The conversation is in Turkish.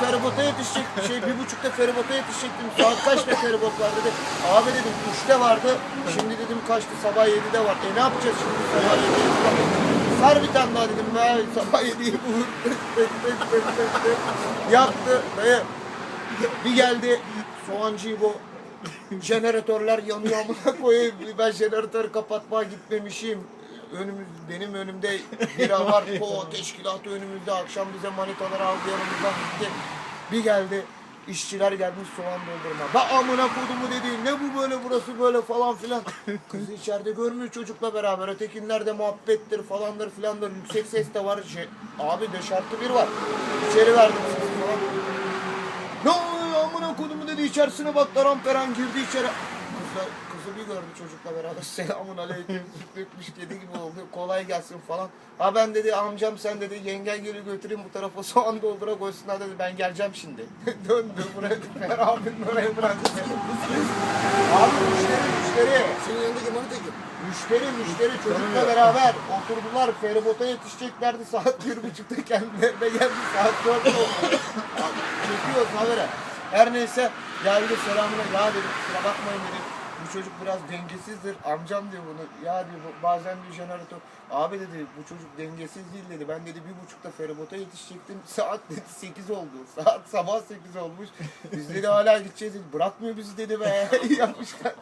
feribota yetişecek şey bir buçukta feribota yetişecektim. Saat kaçta feribot var dedi. Abi dedim üçte vardı. Şimdi dedim kaçtı sabah yedide var. E ne yapacağız şimdi sabah yedide? Sar bir tane daha dedim. Ben sabah yediyi vur. Yaptı dayı. Bir geldi soğancıyı bu jeneratörler yanıyor amına koyayım. Ben jeneratörü kapatmaya gitmemişim. Önümüz, benim önümde bira var. Po teşkilatı önümüzde. Akşam bize manitalar aldı yanımızdan gitti. Bir geldi. işçiler gelmiş soğan doldurma. Ben amına kodumu dedi. Ne bu böyle burası böyle falan filan. Kız içeride görmüyor çocukla beraber. Ötekinler de muhabbettir falandır filandır. Yüksek ses de var. Şey, abi de şartlı bir var. İçeri verdim sesi falan. Ne oluyor amına kodumu dedi içerisine bak taramperan girdi içeri. Kızla, kızı bir gördü çocukla beraber selamun aleyküm dökmüş kedi gibi oldu kolay gelsin falan. Ha ben dedi amcam sen dedi yengen geri götüreyim bu tarafa soğan doldura koysunlar dedi ben geleceğim şimdi. Döndü buraya Fer abinin oraya bıraktı. Abi müşteri müşteri. Senin yanındaki kim? Müşteri müşteri çocukla beraber oturdular feribota yetişeceklerdi saat bir buçukta kendilerine geldi saat dört oldu. Çekiyor habere. Her neyse geldi selamına ya dedim kusura bakmayın dedim. Bu çocuk biraz dengesizdir. Amcam diyor bunu. Ya diyor bazen bir jeneratör. Abi dedi bu çocuk dengesiz değil dedi. Ben dedi bir buçukta feribota yetişecektim. Saat dedi sekiz oldu. Saat sabah sekiz olmuş. Biz dedi hala gideceğiz dedi. Bırakmıyor bizi dedi be. Yapmışlar.